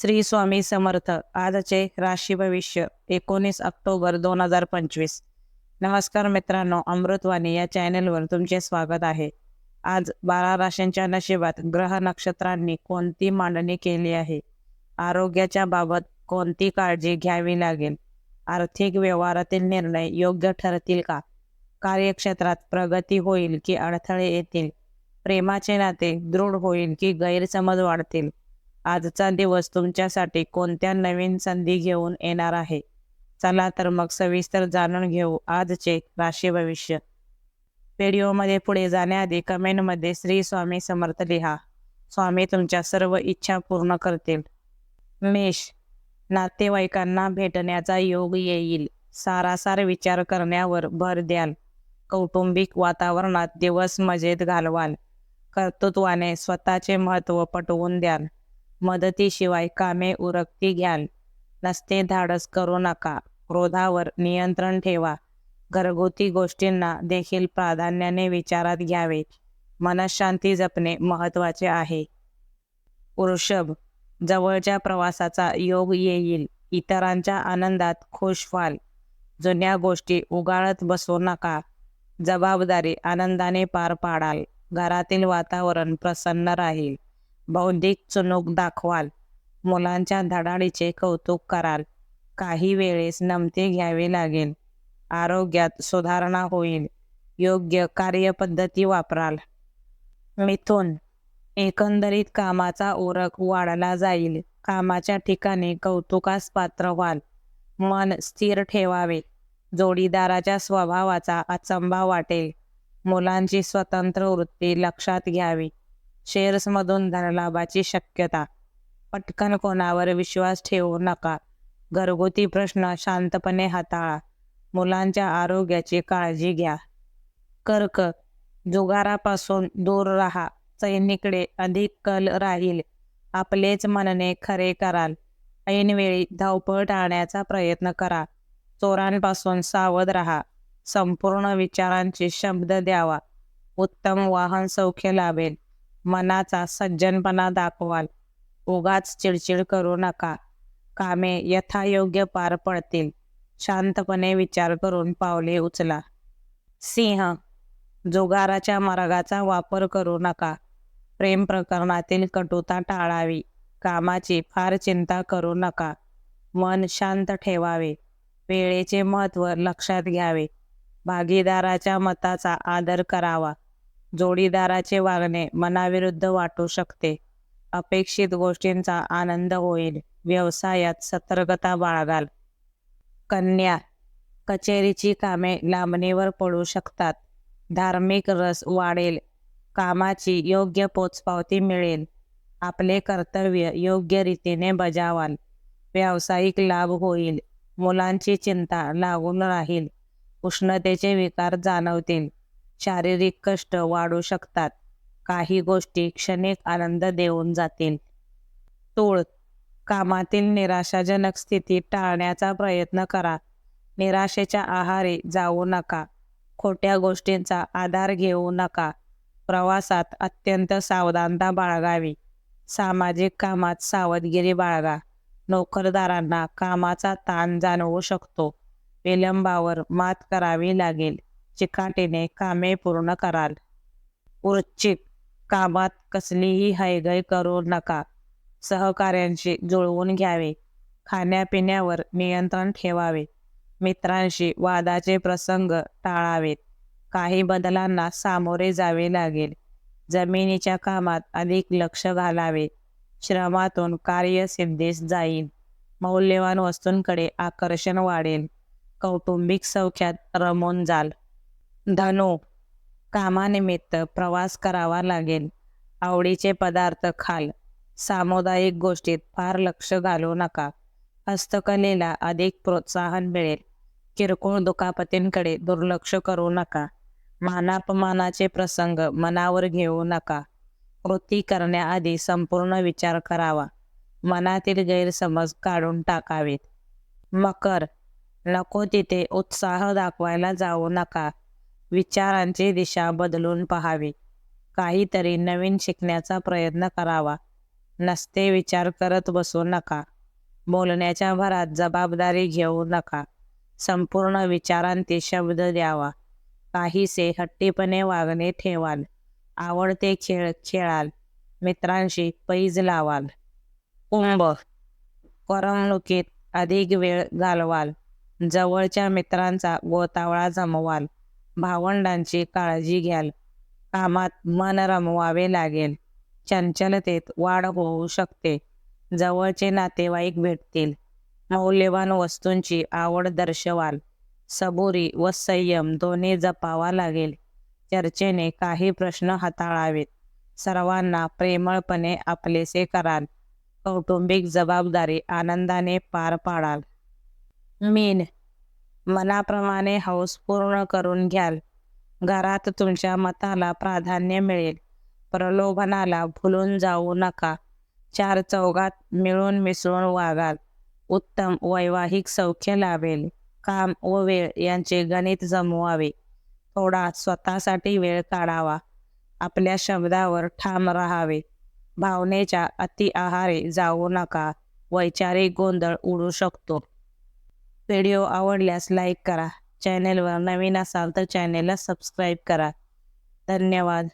श्री स्वामी समर्थ. आजचे राशी भविष्य एकोणीस ऑक्टोबर दोन हजार पंचवीस. नमस्कार मित्रांनो अमृतवाणी या चॅनेलवर तुमचे स्वागत आहे. आज बारा राशींच्या नशिबात ग्रह नक्षत्रांनी कोणती मांडणी केली आहे? आरोग्याच्या बाबत कोणती काळजी घ्यावी लागेल? आर्थिक व्यवहारातील निर्णय योग्य ठरतील का? कार्यक्षेत्रात प्रगती होईल की अडथळे येतील? प्रेमाचे नाते दृढ होईल की गैरसमज वाढतील? आजचा दिवस तुमच्यासाठी कोणत्या नवीन संधी घेऊन येणार आहे? चला तर मग सविस्तर जाणून घेऊ आजचे राशी भविष्य. व्हिडिओमध्ये पुढे जाण्याआधी कमेंटमध्ये श्री स्वामी समर्थ लिहा. स्वामी तुमच्या सर्व इच्छा पूर्ण करतील. मेष नातेवाईकांना भेटण्याचा योग येईल. सारासार विचार करण्यावर भर द्याल. कौटुंबिक वातावरणात दिवस मजेत घालवाल. कर्तृत्वाने स्वतःचे महत्त्व पटवून द्याल. मदतीशिवाय कामे उरकती घ्याल नसते धाडस करू नका. क्रोधावर नियंत्रण ठेवा. घरगुती गोष्टींना देखील प्राधान्याने विचारात घ्यावे. मनशांती जपणे महत्त्वाचे आहे. वृषभ जवळच्या प्रवासाचा योग येईल. इतरांच्या आनंदात खुश व्हाल. जुन्या गोष्टी उगाळत बसू नका. जबाबदारी आनंदाने पार पाडाल. घरातील वातावरण प्रसन्न राहील. बौद्धिक चुणूक दाखवाल. मुलांच्या धडाडीचे कौतुक कराल. काही वेळेस नमते घ्यावे लागेल. आरोग्यात सुधारणा होईल. योग्य कार्यपद्धती वापराल. मिथुन. एकंदरीत कामाचा ओरख वाढला जाईल. कामाच्या ठिकाणी कौतुकास पात्र व्हाल. मन स्थिर ठेवावे. जोडीदाराच्या स्वभावाचा अचंबा वाटेल. मुलांची स्वतंत्र वृत्ती लक्षात घ्यावी. शेअर्समधून धनलाभाची शक्यता. पटकन कोणावर विश्वास ठेवू नका. घरगुती प्रश्न शांतपणे हाताळा. मुलांच्या आरोग्याची काळजी घ्या. कर्क जुगारापासून दूर राहा. सैनिकडे अधिक कल राहील. आपलेच म्हणणे खरे कराल. ऐनवेळी धावपळ टाळण्याचा प्रयत्न करा. चोरांपासून सावध राहा. संपूर्ण विचारांची शब्द द्यावा. उत्तम वाहन सौख्य लाभेल. मनाचा सज्जनपणा दाखवाल. उगाच चिडचिड करू नका. कामे यथायोग्य पार पडतील. शांतपणे विचार करून पावले उचला. सिंह जुगाराच्या मार्गाचा वापर करू नका. प्रेम प्रकरणातील कटुता टाळावी. कामाची फार चिंता करू नका. मन शांत ठेवावे. वेळेचे महत्त्व लक्षात घ्यावे. भागीदाराच्या मताचा आदर करावा. जोडीदाराचे वागणे मनाविरुद्ध वाटू शकते. अपेक्षित गोष्टींचा आनंद होईल. व्यवसायात सतर्कता बाळगाल. कन्या कचेरीची कामे लांबणीवर पडू शकतात. धार्मिक रस वाढेल. कामाची योग्य पोचपावती मिळेल. आपले कर्तव्य योग्य रीतीने बजावाल. व्यावसायिक लाभ होईल. मुलांची चिंता लागून राहील. उष्णतेचे विकार जाणवतील. शारीरिक कष्ट वाढू शकतात. काही गोष्टी क्षणिक आनंद देऊन जातील. तूळ कामातील निराशाजनक स्थिती टाळण्याचा प्रयत्न करा. निराशेच्या आहारी जाऊ नका. खोट्या गोष्टींचा आधार घेऊ नका. प्रवासात अत्यंत सावधानता बाळगावी. सामाजिक कामात सावधगिरी बाळगा. नोकरदारांना कामाचा ताण जाणवू शकतो. विलंबावर मात करावी लागेल. चिकाटीने कामे पूर्ण कराल. वृश्चिक कामात कसलीही हैगय करू नका. सहकार्यांशी जुळवून घ्यावे. खाण्यापिण्यावर नियंत्रण ठेवावे. मित्रांशी वादाचे प्रसंग टाळावेत. काही बदलांना सामोरे जावे लागेल. जमिनीच्या कामात अधिक लक्ष घालावे. श्रमातून कार्यसिद्धीस जाईल मौल्यवान वस्तूंकडे आकर्षण वाढेल. कौटुंबिक सौख्यात रमून जाल. धनु कामानिमित्त प्रवास करावा लागेल. आवडीचे पदार्थ खाल. सामुदायिक गोष्टीत फार लक्ष घालू नका. हस्तकलेला अधिक प्रोत्साहन मिळेल. किरकोळ दुखापतींकडे दुर्लक्ष करू नका. मानापमानाचे प्रसंग मनावर घेऊ नका. कृती करण्याआधी संपूर्ण विचार करावा. मनातील गैरसमज काढून टाकावेत. मकर नको तिथे उत्साह दाखवायला जाऊ नका. विचारांची दिशा बदलून पहावी. काहीतरी नवीन शिकण्याचा प्रयत्न करावा. नसते विचार करत बसू नका. बोलण्याच्या भरात जबाबदारी घेऊ नका. संपूर्ण विचारांती शब्द द्यावा. काहीसे हट्टीपणे वागणे ठेवाल. आवडते खेळ खेळाल. मित्रांशी पैज लावाल. कुंभ. करमणुकीत अधिक वेळ घालवाल. जवळच्या मित्रांचा गोतावळा जमवाल. भावंडांची काळजी घ्याल. कामात मन रमवावे लागेल. चंचलतेत वाढ होऊ शकते. जवळचे नातेवाईक भेटतील. मौल्यवान वस्तूंची आवड दर्शवाल. सबुरी व संयम दोन्ही जपावा लागेल. चर्चेने काही प्रश्न हाताळावेत. सर्वांना प्रेमळपणे आपलेसे कराल. कौटुंबिक जबाबदारी आनंदाने पार पाडाल. मीन मनाप्रमाणे हौस पूर्ण करून घ्याल. घरात तुमच्या मताला प्राधान्य मिळेल. प्रलोभनाला भुलून जाऊ नका. चार चौघात मिळून मिसळून वागाल. उत्तम वैवाहिक सौख्य लाभेल. काम व वेळ यांचे गणित जमवावे. थोडा स्वतःसाठी वेळ काढावा. आपल्या शब्दावर ठाम राहावे. भावनेच्या अति आहारे जाऊ नका. वैचारिक गोंधळ उडू शकतो. व्हिडिओ आवडल्यास लाईक करा. चॅनेलवर नवीन असाल तर चॅनेलला सबस्क्राईब करा. धन्यवाद.